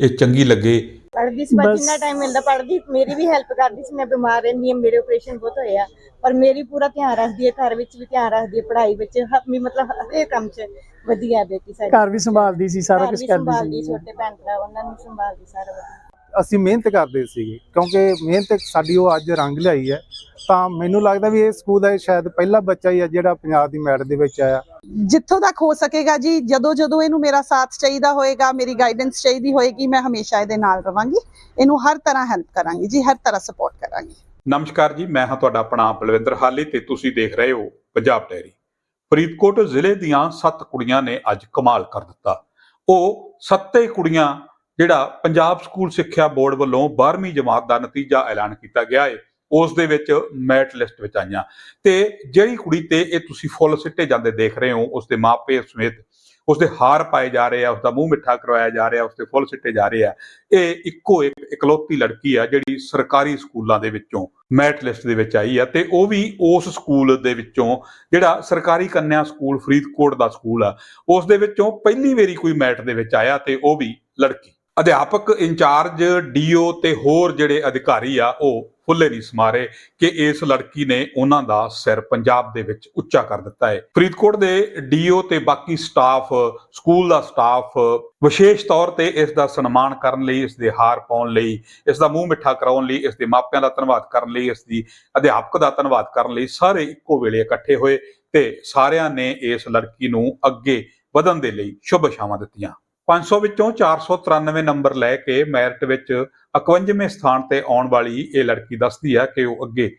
ਇਹ ਚੰਗੀ ਲੱਗੇ। ਪੜ੍ਹਦੀ ਸੀ। ਜਿੰਨਾ ਟਾਈਮ ਮਿਲਦਾ ਪੜ੍ਹਦੀ ਮੇਰੀ ਵੀ ਹੈਲਪ ਕਰਦੀ ਸੀ ਮੈਂ ਬਿਮਾਰ ਰਹਿੰਦੀ ਹਾਂ ਮੇਰੇ ਆਪਰੇਸ਼ਨ ਬਹੁਤ ਹੋਏ ਆ। ਪਰ ਮੇਰੀ ਪੂਰਾ ਧਿਆਨ ਰੱਖਦੀ ਹੈ ਘਰ ਵਿੱਚ ਵੀ ਧਿਆਨ ਰੱਖਦੀ ਹੈ ਪੜ੍ਹਾਈ ਵਿੱਚ ਹ- ਵੀ ਮਤਲਬ ਹਰੇਕ ਕੰਮ 'ਚ ਵਧੀਆ ਬੇਟੀ ਸਾਡੀ। ਘਰ ਵੀ ਸੰਭਾਲਦੀ ਸੀ ਸਾਰਾ ਕੁਝ ਕਰਦੀ ਸੰਭਾਲਦੀ ਸੀ। ਛੋਟੇ ਭੈਣ ਭਰਾ ਉਹਨਾਂ ਨੂੰ ਸੰਭਾਲਦੀ ਸਾਰਾ ਅਸੀਂ ਮਿਹਨਤ ਕਰਦੇ ਸੀਗੇ ਕਿਉਂਕਿ ਮਿਹਨਤ ਸਾਡੀ ਉਹ ਅੱਜ ਰੰਗ ਲਿਆਈ ਹੈ। ਤਾਂ ਮੈਨੂੰ ਲੱਗਦਾ ਵੀ ਇਹ ਸਕੂਲ ਦਾ ਸ਼ਾਇਦ ਪਹਿਲਾ ਬੱਚਾ ਹੀ ਹੈ ਜਿਹੜਾ ਪੰਜਾਬ ਦੀ ਮੈਰਿਟ ਦੇ ਵਿੱਚ ਆਇਆ। ਜਿੱਥੋਂ ਤੱਕ ਹੋ ਸਕੇਗਾ ਜੀ ਜਦੋਂ ਜਦੋਂ ਇਹਨੂੰ ਮੇਰਾ ਸਾਥ ਚਾਹੀਦਾ ਹੋਏਗਾ ਮੇਰੀ ਗਾਈਡੈਂਸ ਚਾਹੀਦੀ ਹੋਏਗੀ ਮੈਂ ਹਮੇਸ਼ਾ ਇਹਦੇ ਨਾਲ ਰਵਾਂਗੀ। ਇਹਨੂੰ ਹਰ ਤਰ੍ਹਾਂ ਹੈਲਪ ਕਰਾਂਗੀ ਜੀ ਹਰ ਤਰ੍ਹਾਂ ਸਪੋਰਟ ਕਰਾਂਗੀ। ਨਮਸਕਾਰ ਜੀ ਮੈਂ ਹਾਂ ਤੁਹਾਡਾ ਆਪਣਾ ਬਲਵਿੰਦਰ ਹਾਲੀ ਤੇ ਤੁਸੀਂ ਦੇਖ ਰਹੇ ਹੋ ਪੰਜਾਬ ਡੈਰੀ। ਫਰੀਦਕੋਟ ਜ਼ਿਲ੍ਹੇ ਦੀਆਂ 7 ਕੁੜੀਆਂ ਨੇ ਅੱਜ ਕਮਾਲ ਕਰ ਦਿੱਤਾ। ਉਹ ਸੱਤੇ ਕੁੜੀਆਂ ਜਿਹੜਾ ਪੰਜਾਬ ਸਕੂਲ ਸਿੱਖਿਆ ਬੋਰਡ ਵੱਲੋਂ 12ਵੀਂ ਜਮਾਤ ਦਾ ਨਤੀਜਾ ਐਲਾਨ ਕੀਤਾ ਗਿਆ ਹੈ ਉਸ ਦੇ ਵਿੱਚ ਮੈਟ ਲਿਸਟ ਵਿੱਚ ਆਈਆਂ। ਤੇ ਜਿਹੜੀ ਕੁੜੀ ਤੇ ਇਹ ਤੁਸੀਂ ਫੁੱਲ ਸਿੱਟੇ ਜਾਂਦੇ ਦੇਖ ਰਹੇ ਹੋ, ਉਸ ਦੇ ਮਾਪੇ ਸਮੇਤ ਉਸਦੇ ਹਾਰ ਪਾਏ ਜਾ ਰਹੇ ਆ ਉਸਦਾ ਮੂੰਹ ਮਿੱਠਾ ਕਰਵਾਇਆ ਜਾ ਰਿਹਾ ਉਸਦੇ ਫੁੱਲ ਸਿੱਟੇ ਜਾ ਰਹੇ ਆ, ਇਹ ਇੱਕੋ ਇੱਕ ਇਕਲੌਤੀ ਲੜਕੀ ਆ ਜਿਹੜੀ ਸਰਕਾਰੀ ਸਕੂਲਾਂ ਦੇ ਵਿੱਚੋਂ ਮੈਟ ਲਿਸਟ ਦੇ ਵਿੱਚ ਆਈ ਆ ਤੇ ਉਹ ਵੀ ਉਸ ਸਕੂਲ ਦੇ ਵਿੱਚੋਂ, ਜਿਹੜਾ ਸਰਕਾਰੀ ਕੰਨਿਆ ਸਕੂਲ ਫਰੀਦਕੋਟ ਦਾ ਸਕੂਲ ਆ, ਉਸ ਦੇ ਵਿੱਚੋਂ ਪਹਿਲੀ ਵਾਰੀ ਕੋਈ ਮੈਟ ਦੇ ਵਿੱਚ ਆਇਆ ਤੇ ਉਹ ਵੀ ਲੜਕੀ। ਅਧਿਆਪਕ ਇੰਚਾਰਜ, ਡੀਓ ਤੇ ਹੋਰ ਜਿਹੜੇ ਅਧਿਕਾਰੀ ਆ, ਉਹ ਫੁੱਲੇ ਨਹੀਂ ਸਮਾਰੇ ਕਿ ਇਸ ਲੜਕੀ ਨੇ ਉਹਨਾਂ ਦਾ ਸਿਰ ਪੰਜਾਬ ਦੇ ਵਿੱਚ ਉੱਚਾ ਕਰ ਦਿੱਤਾ ਹੈ। ਫਰੀਦਕੋਟ ਦੇ ਡੀਓ ਤੇ ਬਾਕੀ ਸਟਾਫ, ਸਕੂਲ ਦਾ ਸਟਾਫ ਵਿਸ਼ੇਸ਼ ਤੌਰ ਤੇ ਇਸ ਦਾ ਸਨਮਾਨ ਕਰਨ ਲਈ, ਇਸ ਦੇ ਹਾਰ ਪਾਉਣ ਲਈ, ਇਸ ਦਾ ਮੂੰਹ ਮਿੱਠਾ ਕਰਾਉਣ ਲਈ, ਇਸ ਦੇ ਮਾਪਿਆਂ ਦਾ ਧੰਨਵਾਦ ਕਰਨ ਲਈ, ਇਸ ਦੀ ਅਧਿਆਪਕ ਦਾ ਧੰਨਵਾਦ ਕਰਨ ਲਈ ਸਾਰੇ ਇੱਕੋ ਵੇਲੇ ਇਕੱਠੇ ਹੋਏ ਤੇ ਸਾਰਿਆਂ ਨੇ ਇਸ ਲੜਕੀ ਨੂੰ ਅੱਗੇ ਵਧਣ ਦੇ ਲਈ ਸ਼ੁਭ ਇਛਾਵਾਂ ਦਿੱਤੀਆਂ। 500 ਵਿੱਚੋਂ 493 ਨੰਬਰ ਲੈ ਕੇ ਮੈਰਿਟ ਵਿੱਚ 51ਵੇਂ ਸਥਾਨ ਤੇ ਆਉਣ ਵਾਲੀ ਇਹ ਲੜਕੀ ਦੱਸਦੀ ਹੈ ਕਿ ਉਹ ਅੱਗੇ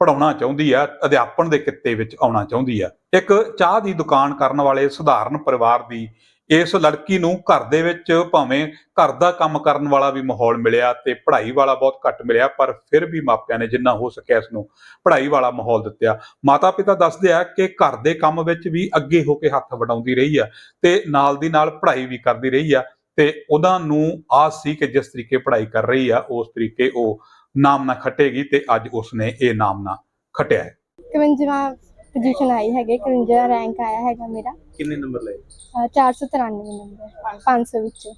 ਪੜਾਉਣਾ ਚਾਹੁੰਦੀ ਆ, ਅਧਿਆਪਨ ਦੇ ਕਿੱਤੇ ਵਿੱਚ ਆਉਣਾ ਚਾਹੁੰਦੀ ਆ। ਇੱਕ ਚਾਹ ਦੀ ਦੁਕਾਨ ਕਰਨ ਵਾਲੇ ਸਧਾਰਨ ਪਰਿਵਾਰ ਦੀ ਇਸ ਲੜਕੀ ਨੂੰ ਘਰ ਦੇ ਵਿੱਚ ਭਾਵੇਂ ਘਰ ਦਾ ਕੰਮ ਕਰਨ ਵਾਲਾ ਵੀ ਮਾਹੌਲ ਮਿਲਿਆ ਤੇ ਪੜ੍ਹਾਈ ਵਾਲਾ ਬਹੁਤ ਘੱਟ ਮਿਲਿਆ, ਪਰ ਫਿਰ ਵੀ ਮਾਪਿਆਂ ਨੇ ਜਿੰਨਾ ਹੋ ਸਕਿਆ ਇਸ ਨੂੰ ਪੜ੍ਹਾਈ ਵਾਲਾ ਮਾਹੌਲ ਦਿੱਤਾ। ਮਾਤਾ ਪਿਤਾ ਦੱਸਦੇ ਆ ਕਿ ਘਰ ਦੇ ਕੰਮ ਵਿੱਚ ਵੀ ਅੱਗੇ ਹੋ ਕੇ ਹੱਥ ਵਡਾਉਂਦੀ ਰਹੀ ਆ ਤੇ ਨਾਲ ਦੀ ਨਾਲ ਪੜ੍ਹਾਈ ਵੀ ਕਰਦੀ ਰਹੀ ਆ ਤੇ ਉਹਨਾਂ ਨੂੰ ਆਸ ਸੀ ਕਿ ਜਿਸ ਤਰੀਕੇ ਪੜ੍ਹਾਈ ਕਰ ਰਹੀ ਆ, ਉਸ ਤਰੀਕੇ ਉਹ ਨਾਮ ਨਾ ਖੱਟੇਗੀ ਤੇ ਅੱਜ ਉਸਨੇ ਇਹ ਨਾਮ ਨਾ ਖਟਿਆ ਹੈ। 51ਵਾਂ ਪੋਜੀਸ਼ਨ ਆਈ ਹੈਗੇ 51 ਰੈਂਕ ਆਇਆ ਹੈਗਾ ਮੇਰਾ। ਕਿੰਨੇ ਨੰਬਰ ਲਏ? ਅਹ 493 ਨੰਬਰ 500 ਵਿੱਚੋਂ।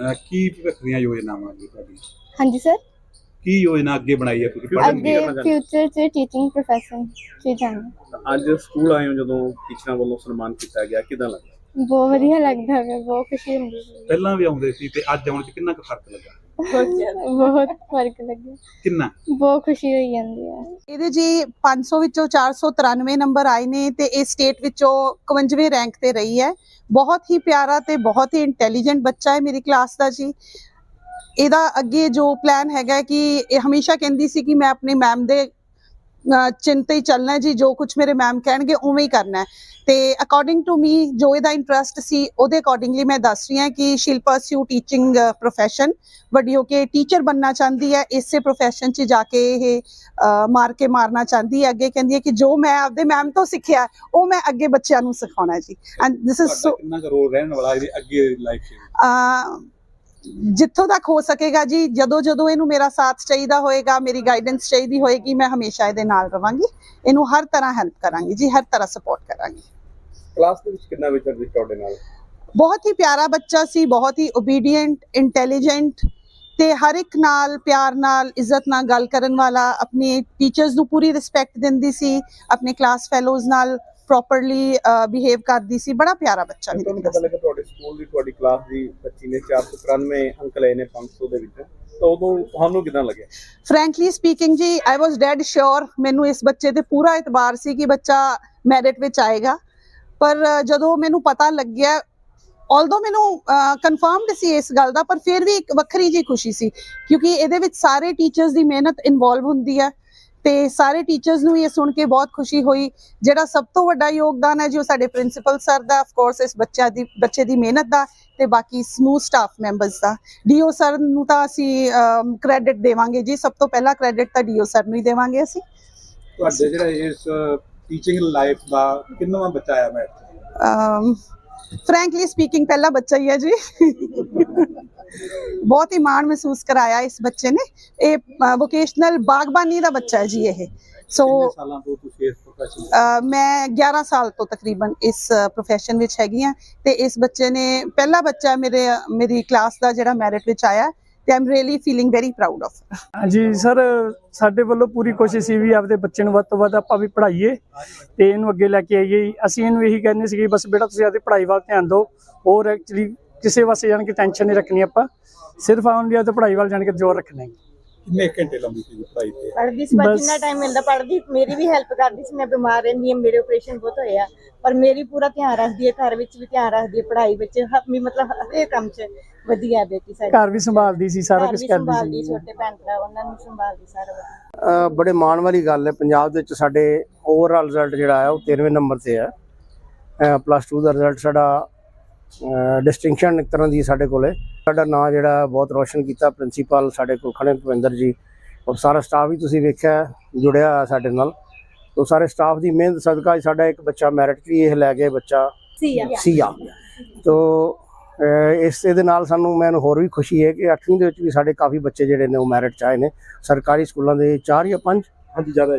ਅਹ ਕੀ ਭਵਿੱਖ ਦੀਆਂ ਯੋਜਨਾਵਾਂ ਜੀ ਤੁਹਾਡੀ ਹਾਂਜੀ ਸਰ ਕੀ ਯੋਜਨਾ ਅੱਗੇ ਬਣਾਈ ਹੈ ਤੁਸੀਂ? ਪੜ੍ਹਨ ਅੱਗੇ ਫਿਊਚਰ 'ਚ ਟੀਚਿੰਗ ਪ੍ਰੋਫੈਸ਼ਨ 'ਚ ਜਾਣਾ। ਅੱਜ ਸਕੂਲ ਆਏ ਹੋ ਜਦੋਂ ਟੀਚਰਾਂ ਵੱਲੋਂ ਸਨਮਾਨ ਕੀਤਾ ਗਿਆ ਕਿਦਾਂ ਲੱਗਾ ਬਹੁਤ ਵਧੀਆ ਲੱਗਦਾ ਹੈ ਬਹੁਤ ਖੁਸ਼ੀ ਹੁੰਦੀ ਹੈ ਪਹਿਲਾਂ ਵੀ ਆਉਂਦੇ ਸੀ ਤੇ ਅੱਜ ਆਉਣ 'ਚ ਕਿੰਨਾ ਕੁ ਫ਼ਰਕ ਲੱਗਾ? ਬਹੁਤ ਜ਼ਿਆਦਾ। ਬਹੁਤ ਫ਼ਰਕ ਲੱਗਿਆ। ਕਿੰਨਾ? ਬਹੁਤ ਖੁਸ਼ੀ ਹੋਈ ਜਾਂਦੀ ਹੈ ਇਹਦੇ ਜੀ 500 ਵਿੱਚੋਂ 493 ਨੰਬਰ ਆਏ ਨੇ ਤੇ ਇਹ ਸਟੇਟ ਵਿੱਚੋਂ 51ਵੇਂ ਰੈਂਕ ਤੇ ਰਹੀ ਹੈ। ਬਹੁਤ ਹੀ ਪਿਆਰਾ ਤੇ ਬਹੁਤ ਹੀ ਇੰਟੈਲੀਜੈਂਟ ਬੱਚਾ ਹੈ ਮੇਰੀ ਕਲਾਸ ਦਾ ਜੀ। ਇਹਦਾ ਅੱਗੇ ਜੋ ਪਲਾਨ ਹੈਗਾ ਕਿ ਇਹ ਹਮੇਸ਼ਾ ਕਹਿੰਦੀ ਸੀ ਕਿ ਮੈਂ ਆਪਣੇ ਮੈਮ ਦੇ ਚਿੰਨ ਤੇ ਹੀ ਚੱਲਣਾ ਜੀ ਜੋ ਕੁਝ ਮੇਰੇ ਮੈਮ ਕਹਿਣਗੇ ਉਵੇਂ ਹੀ ਕਰਨਾ ਹੈ। ਤੇ ਅਕੋਰਡਿੰਗ ਟੂ ਮੀ ਜੋ ਇਹਦਾ ਇੰਟਰਸਟ ਸੀ ਉਹਦੇ ਅਕੋਰਡਿੰਗਲੀ ਮੈਂ ਦੱਸ ਰਹੀ ਹਾਂ ਕਿ ਸ਼ਿਲ ਪਰਸਿਊ ਟੀਚਿੰਗ ਪ੍ਰੋਫੈਸ਼ਨ ਵੱਡੀ ਹੋ ਕੇ ਟੀਚਰ ਬੰਨਾ ਚਾਹੁੰਦੀ ਹੈ ਇਸੇ ਪ੍ਰੋਫੈਸ਼ਨ 'ਚ ਜਾ ਕੇ ਇਹ ਮਾਰ ਕੇ ਮਾਰਨਾ ਚਾਹੁੰਦੀ ਹੈ। ਅੱਗੇ ਕਹਿੰਦੀ ਹੈ ਕਿ ਜੋ ਮੈਂ ਆਪਦੇ ਮੈਮ ਤੋਂ ਸਿੱਖਿਆ ਉਹ ਮੈਂ ਅੱਗੇ ਬੱਚਿਆਂ ਨੂੰ ਸਿਖਾਉਣਾ ਜੀ। ਐਂਡ ਦਿਸ ਇਜ਼ ਤੁਹਾਡਾ ਕਿੰਨਾ ਰੋਲ ਰਹਿਣ ਵਾਲਾ ਇਹਦੀ ਅੱਗੇ ਲਾਈਫ 'ਚ? ਜਿੱਥੋਂ ਤੱਕ ਹੋ ਸਕੇਗਾ ਜੀ ਜਦੋਂ ਜਦੋਂ ਇਹਨੂੰ ਮੇਰਾ ਸਾਥ ਚਾਹੀਦਾ ਹੋਏਗਾ ਮੇਰੀ ਗਾਈਡੈਂਸ ਚਾਹੀਦੀ ਹੋਏਗੀ ਮੈਂ ਹਮੇਸ਼ਾ ਇਹਦੇ ਨਾਲ ਰਵਾਂਗੀ। ਇਹਨੂੰ ਹਰ ਤਰ੍ਹਾਂ ਹੈਲਪ ਕਰਾਂਗੀ ਜੀ ਹਰ ਤਰ੍ਹਾਂ ਸਪੋਰਟ ਕਰਾਂਗੀ। ਕਲਾਸ ਦੇ ਵਿੱਚ ਕਿੰਨਾ ਵਿਚਰਦੇ ਤੁਹਾਡੇ ਨਾਲ? ਬਹੁਤ ਹੀ ਪਿਆਰਾ ਬੱਚਾ ਸੀ ਬਹੁਤ ਹੀ ਓਬੀਡੀਐਂਟ ਇੰਟੈਲੀਜੈਂਟ ਤੇ ਹਰ ਇੱਕ ਨਾਲ ਪਿਆਰ ਨਾਲ ਇੱਜ਼ਤ ਨਾਲ ਗੱਲ ਕਰਨ ਵਾਲਾ ਆਪਣੇ ਟੀਚਰਸ ਨੂੰ ਪੂਰੀ ਰਿਸਪੈਕਟ ਦਿੰਦੀ ਸੀ ਆਪਣੇ ਕਲਾਸ ਫੈਲੋਜ਼ ਨਾਲ। ਪ੍ਰੋਪਰਲੀ ਬਿਹੇਵ ਕਰਦੀ ਸੀ। ਬੜਾ ਪਿਆਰਾ ਬੱਚਾ ਮੇਰੇ ਤੁਹਾਨੂੰ ਲਈ ਪਤਾ ਲੱਗਾ ਤੁਹਾਡੇ ਸਕੂਲ ਦੀ ਤੁਹਾਡੀ ਕਲਾਸ ਦੀ ਬੱਚੀ ਨੇ 493 ਅੰਕ ਲਏ ਨੇ 500 ਦੇ ਵਿੱਚ। ਤਾਂ ਉਦੋਂ ਤੁਹਾਨੂੰ ਕਿਦਾਂ ਲੱਗਿਆ? ਫ੍ਰੈਂਕਲੀ ਸਪੀਕਿੰਗ ਜੀ ਆਈ ਵਾਸ ਡੈਡ ਸ਼ੋਰ ਮੈਨੂੰ ਇਸ ਬੱਚੇ ਤੇ ਪੂਰਾ ਇਤਬਾਰ ਸੀ ਕਿ ਬੱਚਾ ਮੈਰਿਟ ਵਿੱਚ ਆਏਗਾ। ਪਰ ਜਦੋਂ ਮੈਨੂੰ ਪਤਾ ਲੱਗਿਆ ਆਲਦੋ ਮੈਨੂੰ ਕਨਫਰਮਡ ਸੀ ਇਸ ਗੱਲ ਦਾ ਪਰ ਫਿਰ ਵੀ ਇੱਕ ਵੱਖਰੀ ਜੀ ਖੁਸ਼ੀ ਸੀ। ਕਿਉਂਕਿ ਇਹਦੇ ਵਿੱਚ ਸਾਰੇ ਟੀਚਰਸ ਦੀ ਮਿਹਨਤ ਇਨਵੋਲਵ ਹੁੰਦੀ ਹੈ। ਤੇ ਸਾਰੇ ਟੀਚਰਸ ਨੂੰ ਇਹ ਸੁਣ ਕੇ ਬਹੁਤ ਖੁਸ਼ੀ ਹੋਈ। ਜਿਹੜਾ ਸਭ ਤੋਂ ਵੱਡਾ ਯੋਗਦਾਨ ਹੈ ਜੋ ਸਾਡੇ ਪ੍ਰਿੰਸੀਪਲ ਸਰ ਦਾ ਆਫ ਕੋਰਸ ਇਸ ਬੱਚਾ ਦੀ ਬੱਚੇ ਦੀ ਮਿਹਨਤ ਦਾ ਤੇ ਬਾਕੀ ਸਮੂਹ ਸਟਾਫ ਮੈਂਬਰਸ ਦਾ। ਡੀਓ ਸਰ ਨੂੰ ਤਾਂ ਅਸੀਂ ਕ੍ਰੈਡਿਟ ਦੇਵਾਂਗੇ ਜੀ। ਸਭ ਤੋਂ ਪਹਿਲਾ ਕ੍ਰੈਡਿਟ ਤਾਂ ਡੀਓ ਸਰ ਨੂੰ ਹੀ ਦੇਵਾਂਗੇ ਅਸੀਂ। ਤੁਹਾਡੇ ਜਿਹੜਾ ਇਸ ਟੀਚਿੰਗ ਲਾਈਫ ਦਾ ਕਿੰਨਵਾਂ ਬੱਚਾ ਆਇਆ ਮੈਂ ਫ੍ਰੈਂਕਲੀ ਸਪੀਕਿੰਗ ਪਹਿਲਾ ਬੱਚਾ ਹੀ ਹੈ ਜੀ। ਬਹੁਤ ਹੀ ਮਾਣ ਮਹਿਸੂਸ ਕਰਾਇਆ ਇਸ ਬੱਚੇ ਨੇ। ਇਹ ਵੋਕੇਸ਼ਨਲ ਬਾਗਬਾਨੀ ਦਾ ਬੱਚਾ ਹੈ ਜੀ ਇਹ। ਸੋ ਕਿੰਨੇ ਸਾਲਾਂ ਤੋਂ ਤੁਸੀਂ ਇਸ ਪ੍ਰੋਫੈਸ਼ਨ ਅ, ਮੈਂ 11 ਸਾਲ ਤੋਂ ਤਕਰੀਬਨ ਇਸ profession ਵਿੱਚ ਹੈਗੀ ਆ ਤੇ ਇਸ ਬੱਚੇ ਨੇ ਪਹਿਲਾ ਬੱਚਾ ਮੇਰੇ ਮੇਰੀ ਕਲਾਸ ਦਾ ਜਿਹੜਾ ਮੈਰਿਟ ਵਿੱਚ ਆਇਆ। ਤੇ I'm really feeling very proud of ਹਾਂਜੀ ਸਰ ਸਾਡੇ ਵੱਲੋਂ ਪੂਰੀ ਕੋਸ਼ਿਸ਼ ਸੀ ਵੀ ਆਪਦੇ ਬੱਚੇ ਨੂੰ ਵੱਧ ਤੋਂ ਵੱਧ ਆਪਾਂ ਵੀ ਪੜ੍ਹਾਈਏ ਤੇ ਇਹਨੂੰ ਅੱਗੇ ਲੈ ਕੇ ਆਈਏ। ਅਸੀਂ ਇਹਨੂੰ ਇਹੀ ਕਹਿੰਦੇ ਸੀ ਕਿ ਬਸ ਬੇਟਾ ਤੁਸੀਂ ਆਪਦੀ ਪੜ੍ਹਾਈ ਵੱਲ ਧਿਆਨ ਦਿਓ। ਹੋਰ ਐਕਚੁਅਲੀ ਕਿਸੇ ਵਾਸਤੇ ਜਾਣ ਕੇ ਟੈਨਸ਼ਨ ਨਹੀਂ ਰੱਖਣੀ ਆਪਾਂ। ਸਿਰਫ ਆਉਣ ਦੀ ਆਪਦੀ ਪੜ੍ਹਾਈ ਵੱਲ ਜਾਣ ਕੇ ਜ਼ੋਰ ਰੱਖਣਾ ਹੈ। ਕਿੰਨੇ ਘੰਟੇ ਲਾਉਂਦੀ ਸੀ ਪੜ੍ਹਾਈ ਤੇ? ਪੜ੍ਹਦੀ ਸੀ ਪਰ ਬਸ- ਜਿੰਨਾ ਟਾਈਮ ਮਿਲਦਾ ਪੜ੍ਹਦੀ ਮੇਰੀ ਵੀ ਹੈਲਪ ਕਰਦੀ ਸੀ ਮੈਂ ਬਿਮਾਰ ਰਹਿੰਦੀ ਹਾਂ ਮੇਰੇ ਆਪਰੇਸ਼ਨ ਬਹੁਤ ਹੋਏ ਆ। ਪਰ ਮੇਰੀ ਪੂਰਾ ਧਿਆਨ ਰੱਖਦੀ ਹੈ ਘਰ ਵਿੱਚ ਵੀ ਧਿਆਨ ਰੱਖਦੀ ਹੈ ਪੜ੍ਹਾਈ ਵਿੱਚ ਵੀ ਮਤਲਬ ਹਰੇਕ ਕੰਮ 'ਚ। ਵਧੀਆ ਬੇਟੀ ਸਾਡੀ। ਘਰ ਵੀ ਸੰਭਾਲਦੀ ਸੀ ਸਾਰਾ ਕੁਝ ਕਰਦੀ ਸੰਭਾਲਦੀ ਸੀ। ਛੋਟੇ ਭੈਣ ਭਰਾ ਉਹਨਾਂ ਨੂੰ ਸੰਭਾਲਦੀ ਸਾਰਾ ਵਧੀਆ ਅ, ਬੜੇ ਮਾਣ ਵਾਲੀ ਗੱਲ ਹੈ ਪੰਜਾਬ ਦੇ ਵਿੱਚ ਸਾਡੇ ਓਵਰਆਲ ਰਿਜ਼ਲਟ ਜਿਹੜਾ ਹੈ ਉਹ 13ਵੇਂ ਨੰਬਰ ਤੇ ਹੈ। ਪਲੱਸ 2 ਦਾ ਰਿਜ਼ਲਟ ਸਾਡਾ ਡਿਸਟਿੰਕਸ਼ਨ ਇੱਕ ਤਰ੍ਹਾਂ ਦੀ ਸਾਡੇ ਕੋਲੇ ਸਾਡਾ ਨਾਂ ਜਿਹੜਾ ਬਹੁਤ ਰੋਸ਼ਨ ਕੀਤਾ ਪ੍ਰਿੰਸੀਪਲ ਸਾਡੇ ਕੋਲ ਖੜੇ ਭਵਿੰਦਰ ਜੀ। ਔਰ ਸਾਰਾ ਸਟਾਫ ਵੀ ਤੁਸੀਂ ਵੇਖਿਆ ਜੁੜਿਆ ਹੋਇਆ ਸਾਡੇ ਨਾਲ। ਤੋਂ ਸਾਰੇ ਸਟਾਫ ਦੀ ਮਿਹਨਤ ਸਦਕਾ ਸਾਡਾ ਇੱਕ ਬੱਚਾ ਮੈਰਿਟ ਵੀ ਇਹ ਲੈ ਗਿਆ ਬੱਚਾ ਸੀਆ। ਤੋ ਅ, ਇਸ ਦੇ ਨਾਲ ਸਾਨੂੰ ਮੈਨੂੰ ਹੋਰ ਵੀ ਖੁਸ਼ੀ ਹੈ ਕਿ 8ਵੀਂ ਦੇ ਵਿੱਚ ਵੀ ਸਾਡੇ ਕਾਫੀ ਬੱਚੇ ਜਿਹੜੇ ਨੇ ਉਹ ਮੈਰਿਟ ਚ ਆਏ ਨੇ। ਸਰਕਾਰੀ ਸਕੂਲਾਂ ਦੇ 4 ਜਾਂ 5 ਹਾਂਜੀ ਜ਼ਿਆਦਾ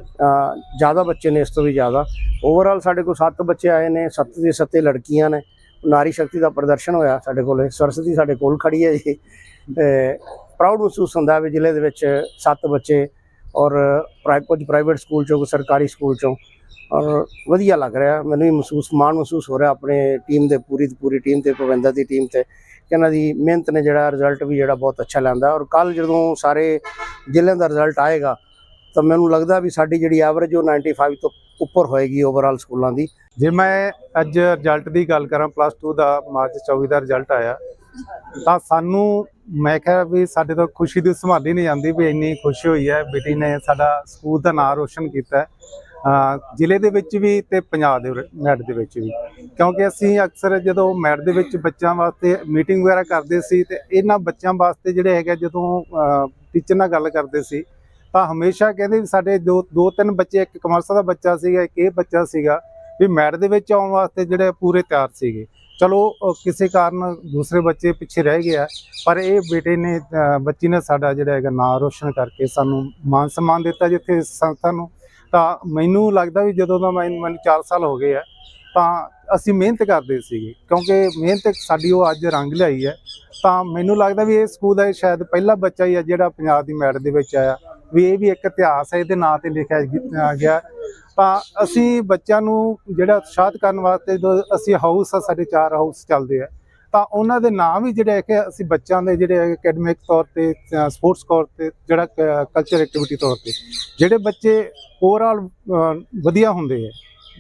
ਜ਼ਿਆਦਾ ਬੱਚੇ ਨੇ ਇਸ ਤੋਂ ਵੀ ਜ਼ਿਆਦਾ। ਓਵਰਆਲ ਸਾਡੇ ਕੋਲ 7 ਬੱਚੇ ਆਏ ਨੇ 7 ਦੇ 7 ਲੜਕੀਆਂ ਨੇ। ਨਾਰੀ ਸ਼ਕਤੀ ਦਾ ਪ੍ਰਦਰਸ਼ਨ ਹੋਇਆ ਸਾਡੇ ਕੋਲੇ। ਸਰਸਵਤੀ ਸਾਡੇ ਕੋਲ ਖੜੀ ਹੈ ਜੀ। ਪ੍ਰਾਊਡ ਮਹਿਸੂਸ ਹੁੰਦਾ ਵੀ ਜ਼ਿਲ੍ਹੇ ਦੇ ਵਿੱਚ 7 ਬੱਚੇ ਔਰ ਪ੍ਰਾਈ ਕੁਝ ਪ੍ਰਾਈਵੇਟ ਸਕੂਲ ਚੋਂ, ਕੁਝ ਸਰਕਾਰੀ ਸਕੂਲ ਚੋਂ। ਔਰ ਵਧੀਆ ਲੱਗ ਰਿਹਾ। ਮੈਨੂੰ ਵੀ ਮਹਿਸੂਸ, ਮਾਣ ਮਹਿਸੂਸ ਹੋ ਰਿਹਾ ਆਪਣੇ ਟੀਮ ਦੇ, ਪੂਰੀ ਦੀ ਪੂਰੀ ਟੀਮ ਤੇ ਭਵਿੰਦਰ ਦੀ ਟੀਮ ਤੇ, ਕਿ ਇਹਨਾਂ ਦੀ ਮਿਹਨਤ ਨੇ ਜਿਹੜਾ ਰਿਜ਼ਲਟ ਵੀ ਜਿਹੜਾ ਬਹੁਤ ਅੱਛਾ ਲੈਂਦਾ ਔਰ ਕੱਲ ਜਦੋਂ ਸਾਰੇ ਜ਼ਿਲ੍ਹਿਆਂ ਦਾ ਰਿਜ਼ਲਟ ਆਏਗਾ, ਤਾਂ ਮੈਨੂੰ ਲੱਗਦਾ ਵੀ ਸਾਡੀ ਜਿਹੜੀ ਐਵਰੇਜ ਉਹ 95 ਤੋਂ ਉੱਪਰ ਹੋਏਗੀ ਓਵਰਆਲ ਸਕੂਲਾਂ ਦੀ। ਜੇ ਮੈਂ ਅੱਜ ਰਿਜ਼ਲਟ ਦੀ ਗੱਲ ਕਰਾਂ ਪਲੱਸ 2 ਦਾ ਮਾਰਚ 24 ਦਾ ਰਿਜ਼ਲਟ ਆਇਆ ਤਾਂ ਸਾਨੂੰ, ਮੈਂ ਕਿਹਾ ਵੀ ਸਾਡੇ ਤੋਂ ਖੁਸ਼ੀ ਦੀ ਸੰਭਾਲੀ ਨਹੀਂ ਜਾਂਦੀ ਵੀ ਇੰਨੀ ਖੁਸ਼ੀ ਹੋਈ ਹੈ, ਬੇਟੀ ਨੇ ਸਾਡਾ ਸਕੂਲ ਦਾ ਨਾਮ ਰੋਸ਼ਨ ਕੀਤਾ। ਜ਼ਿਲ੍ਹੇ ਦੇ ਵਿੱਚ ਵੀ ਤੇ ਪੰਜਾਬ ਦੇ ਮੈਟ ਦੇ ਵਿੱਚ ਵੀ। ਕਿਉਂਕਿ ਅਸੀਂ ਅਕਸਰ ਜਦੋਂ ਮੈਟ ਦੇ ਵਿੱਚ ਬੱਚਿਆਂ ਵਾਸਤੇ ਮੀਟਿੰਗ ਵਗੈਰਾ ਕਰਦੇ ਸੀ ਤੇ ਇਹਨਾਂ ਬੱਚਿਆਂ ਵਾਸਤੇ ਜਿਹੜੇ ਹੈਗੇ ਜਦੋਂ ਟੀਚਰ ਨਾਲ ਗੱਲ ਕਰਦੇ ਸੀ, ਤਾਂ ਹਮੇਸ਼ਾ ਕਹਿੰਦੇ ਵੀ ਸਾਡੇ ਦੋ ਦੋ ਤਿੰਨ ਬੱਚੇ, ਇੱਕ ਕਮਰਸ ਦਾ ਬੱਚਾ ਸੀਗਾ, ਇੱਕ ਇਹ ਬੱਚਾ ਸੀਗਾ, ਵੀ ਮੈਟ ਦੇ ਵਿੱਚ ਆਉਣ ਵਾਸਤੇ ਜਿਹੜੇ ਪੂਰੇ ਤਿਆਰ ਸੀਗੇ। ਚਲੋ ਕਿਸੇ ਕਾਰਨ ਦੂਸਰੇ ਬੱਚੇ ਪਿੱਛੇ ਰਹਿ ਗਏ ਆ ਪਰ ਇਹ ਬੇਟੇ ਨੇ ਬੱਚੀ ਨੇ ਸਾਡਾ ਜਿਹੜਾ ਹੈਗਾ ਨਾਂ ਰੋਸ਼ਨ ਕਰਕੇ ਸਾਨੂੰ ਮਾਨ ਸਨਮਾਨ ਦਿੱਤਾ ਜਿੱਥੇ ਇਸ ਸੰਸਥਾ ਨੂੰ। ਤਾਂ ਮੈਨੂੰ ਲੱਗਦਾ ਵੀ ਜਦੋਂ ਦਾ ਮੈਨੂੰ ਮੈਨੂੰ 4 ਸਾਲ ਹੋ ਗਏ ਆ ਤਾਂ ਅਸੀਂ ਮਿਹਨਤ ਕਰਦੇ ਸੀਗੇ, ਕਿਉਂਕਿ ਮਿਹਨਤ ਸਾਡੀ ਉਹ ਅੱਜ ਰੰਗ ਲਿਆਈ ਹੈ। ਤਾਂ ਮੈਨੂੰ ਲੱਗਦਾ ਵੀ ਇਹ ਸਕੂਲ ਦਾ ਸ਼ਾਇਦ ਪਹਿਲਾ ਬੱਚਾ ਹੀ ਹੈ ਜਿਹੜਾ ਪੰਜਾਬ ਦੀ ਮੈਡ ਦੇ ਵਿੱਚ ਆਇਆ। ਵੀ ਇਹ ਵੀ ਇੱਕ ਇਤਿਹਾਸ ਹੈ, ਇਹਦੇ ਨਾਂ ਤੇ ਲਿਖਿਆ ਗਿਆ- ਗਿਆ। ਤਾਂ ਅਸੀਂ ਬੱਚਿਆਂ ਨੂੰ ਜਿਹੜਾ ਉਤਸ਼ਾਹਤ ਕਰਨ ਵਾਸਤੇ ਜੋ ਅਸੀਂ ਹਾਊਸ ਆ, ਸਾਡੇ ਚਾਰ ਹਾਊਸ ਚੱਲਦੇ ਆ, ਤਾਂ ਉਹਨਾਂ ਦੇ ਨਾਮ ਵੀ ਜਿਹੜੇ ਹੈ ਕਿ ਅਸੀਂ ਬੱਚਿਆਂ ਦੇ ਜਿਹੜੇ ਅਕੈਡਮਿਕ ਤੌਰ ਤੇ ਸਪੋਰਟਸ ਤੌਰ ਤੇ, ਜਿਹੜਾ ਕਲਚਰ ਐਕਟੀਵਿਟੀ ਤੌਰ ਤੇ, ਜਿਹੜੇ ਬੱਚੇ ਓਵਰਆਲ ਵਧੀਆ ਹੁੰਦੇ ਆ,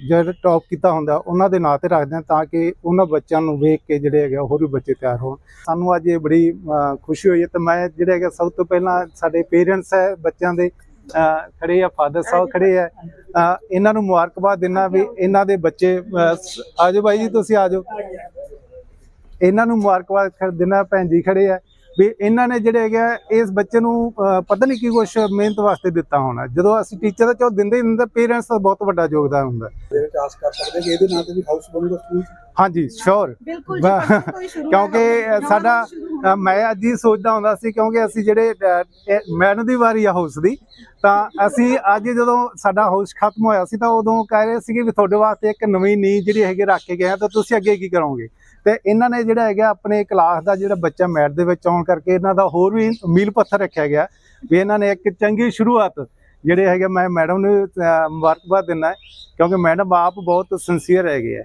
ਜਿਹੜਾ ਟੌਪ ਕੀਤਾ ਹੁੰਦਾ, ਉਹਨਾਂ ਦੇ ਨਾਂ ਤੇ ਰੱਖਦੇ ਆ ਤਾਂ ਕਿ ਉਹਨਾਂ ਬੱਚਿਆਂ ਨੂੰ ਵੇਖ ਕੇ ਜਿਹੜੇ ਹੈਗੇ ਆ, ਹੋਰ ਵੀ ਬੱਚੇ ਤਿਆਰ ਹੋਣ। ਸਾਨੂੰ ਅੱਜ ਇਹ ਬੜੀ ਖੁਸ਼ੀ ਹੋਈ ਹੈ ਤੇ ਮੈਂ ਜਿਹੜੇ ਹੈਗਾ ਸਭ ਤੋਂ ਪਹਿਲਾਂ ਸਾਡੇ ਪੇਰੈਂਟਸ ਹੈ ਬੱਚਿਆਂ ਦੇ ਖੜੇ ਆ ਫਾਦਰ ਸਾਹਿਬ ਖੜੇ ਆ। ਇਹਨਾਂ ਨੂੰ ਮੁਬਾਰਕਬਾਦ ਦਿੰਦਾ ਵੀ ਇਹਨਾਂ ਦੇ ਬੱਚੇ ਆਜੋ ਬਾਈ ਜੀ ਤੁਸੀਂ ਆਜੋ। ਇਹਨਾਂ ਨੂੰ ਮੁਬਾਰਕਬਾਦ ਦਿੰਦਾ ਭੈਣ ਜੀ ਖੜੇ ਆ। ਵੀ ਇਹਨਾਂ ਨੇ ਜਿਹੜੇ ਹੈਗੇ ਆ, ਇਸ ਬੱਚੇ ਨੂੰ ਪਤਾ ਨਹੀਂ ਕੀ ਕੁਛ ਮਿਹਨਤ ਵਾਸਤੇ ਦਿੱਤਾ ਹੋਣਾ। ਜਦੋਂ ਅਸੀਂ ਟੀਚਰ ਦਾ ਚੋ ਦਿੰਦੇ ਹੀ ਦਿੰਦੇ ਪੇਰੈਂਟਸ ਦਾ ਬਹੁਤ ਵੱਡਾ ਯੋਗਦਾਨ ਹੁੰਦਾ। ਦੇ ਵਿੱਚ ਆਸ ਕਰ ਸਕਦੇ ਕਿ ਇਹਦੇ ਨਾਂ ਤੇ ਵੀ ਹਾਊਸ ਬਣੂਗਾ ਸਕੂਲ ਹਾਂਜੀ ਸ਼ੋਰ ਬਿਲਕੁਲ ਜੀ, ਪਰਸੋਂ ਤੋਂ ਹੀ ਸ਼ੁਰੂ ਕਿਉਂਕਿ ਹੋਣਾ, ਨਵਾਂ ਸਾਡਾ- ਸ਼ੁਰੂ ਹੋਣਾ। ਅ, ਮੈਂ ਅੱਜ ਹੀ ਸੋਚਦਾ ਹੁੰਦਾ ਸੀ ਕਿਉਂਕਿ ਅਸੀਂ ਜਿਹੜੇ ਅ, ਇਹ ਮੈਨੂੰ ਦੀ ਵਾਰੀ ਆ ਹਾਊਸ ਦੀ ਤਾਂ ਅਸੀਂ ਅੱਜ ਜਦੋਂ ਸਾਡਾ ਹਾਊਸ ਖਤਮ ਹੋਇਆ ਸੀ ਤਾਂ ਉਦੋਂ ਕਹਿ ਰਹੇ ਸੀਗੇ ਵੀ ਤੁਹਾਡੇ ਵਾਸਤੇ ਇੱਕ ਨਵੀਂ ਨੀਂਹ ਜਿਹੜੀ ਹੈਗੀ ਰੱਖ ਕੇ ਗਏ ਆ ਤਾਂ ਤੁਸੀਂ ਅੱਗੇ ਕੀ ਕਰੋਗੇ ਤੇ ਇਹਨਾਂ ਨੇ ਜਿਹੜਾ ਹੈਗਾ ਆਪਣੇ ਕਲਾਸ ਦਾ ਜਿਹੜਾ ਬੱਚਾ ਮੈਟ ਦੇ ਵਿੱਚ ਆਉਣ ਕਰਕੇ ਇਹਨਾਂ ਦਾ ਹੋਰ ਵੀ ਮੀਲ ਪੱਥਰ ਰੱਖਿਆ ਗਿਆ ਵੀ ਇਹਨਾਂ ਨੇ ਇੱਕ ਚੰਗੀ ਸ਼ੁਰੂਆਤ ਜਿਹੜੇ ਹੈਗੇ ਮੈਂ ਮੈਡਮ ਨੂੰ ਅ, ਮੁਬਾਰਕਬਾਦ ਦਿੰਦਾ ਕਿਉਂਕਿ ਮੈਡਮ ਆਪ ਬਹੁਤ ਸਿੰਸੀਅਰ ਹੈਗੇ ਆ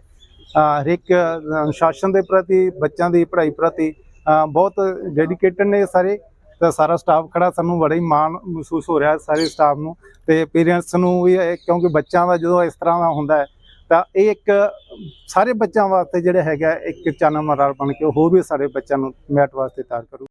ਹਰੇਕ ਅਨੁਸ਼ਾਸਨ ਦੇ ਪ੍ਰਤੀ, ਬੱਚਿਆਂ ਦੀ ਪੜ੍ਹਾਈ ਪ੍ਰਤੀ ਬਹੁਤ ਡੈਡੀਕੇਟਡ ਨੇ ਸਾਰੇ। ਤਾਂ ਸਾਰਾ ਸਟਾਫ ਖੜਾ, ਸਾਨੂੰ ਬੜਾ ਹੀ ਮਾਣ ਮਹਿਸੂਸ ਹੋ ਰਿਹਾ ਸਾਰੇ ਸਟਾਫ ਨੂੰ। ਤੇ ਪੇਰੈਂਟਸ ਨੂੰ ਵੀ ਕਿਉਂਕਿ ਬੱਚਿਆਂ ਦਾ ਜਦੋਂ ਇਸ ਤਰ੍ਹਾਂ ਦਾ ਹੁੰਦਾ ਹੈ, ਤਾਂ ਇਹ ਇੱਕ ਸਾਰੇ ਬੱਚਿਆਂ ਵਾਸਤੇ ਜਿਹੜਾ ਹੈਗਾ, ਇੱਕ ਚਾਨਣ ਮਰਾਲ ਬਣ ਕੇ ਹੋਰ ਵੀ ਸਾਡੇ ਬੱਚਿਆਂ ਨੂੰ ਮੈਟ ਵਾਸਤੇ ਤਿਆਰ ਕਰੂ